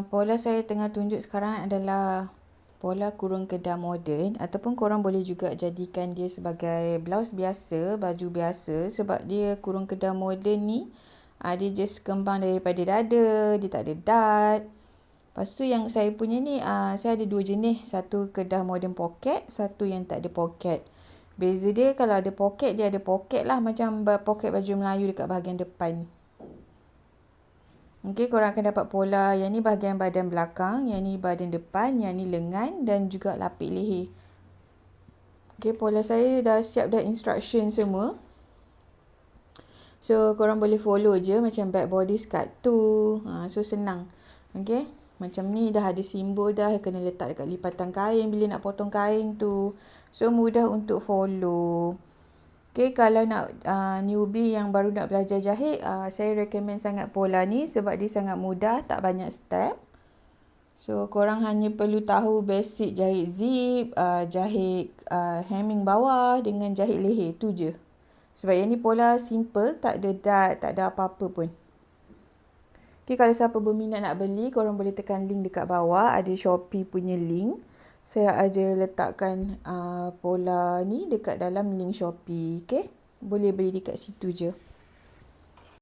Uh, pola saya tengah tunjuk sekarang adalah pola kurung kedah moden ataupun korang boleh juga jadikan dia sebagai blouse biasa, baju biasa sebab dia kurung kedah moden ni uh, dia just kembang daripada dada, dia tak ada dart. Lepas tu yang saya punya ni, uh, saya ada dua jenis. Satu kedah moden pocket, satu yang tak ada pocket. Beza dia kalau ada pocket, dia ada pocket lah macam pocket baju Melayu dekat bahagian depan. Okey, korang akan dapat pola yang ni bahagian badan belakang, yang ni badan depan, yang ni lengan dan juga lapik leher. Okey, pola saya dah siap dah instruction semua. So, korang boleh follow je macam back body cut tu. Ha, so, senang. Okey, macam ni dah ada simbol dah. Kena letak dekat lipatan kain bila nak potong kain tu. So, mudah untuk follow. Okay, kalau nak uh, newbie yang baru nak belajar jahit, uh, saya recommend sangat pola ni sebab dia sangat mudah, tak banyak step. So, korang hanya perlu tahu basic jahit zip, uh, jahit uh, hemming bawah dengan jahit leher. tu je. Sebab yang ni pola simple, tak ada dart, tak ada apa-apa pun. Okay, kalau siapa berminat nak beli, korang boleh tekan link dekat bawah. Ada Shopee punya link saya ada letakkan uh, pola ni dekat dalam link Shopee. Okay? Boleh beli dekat situ je.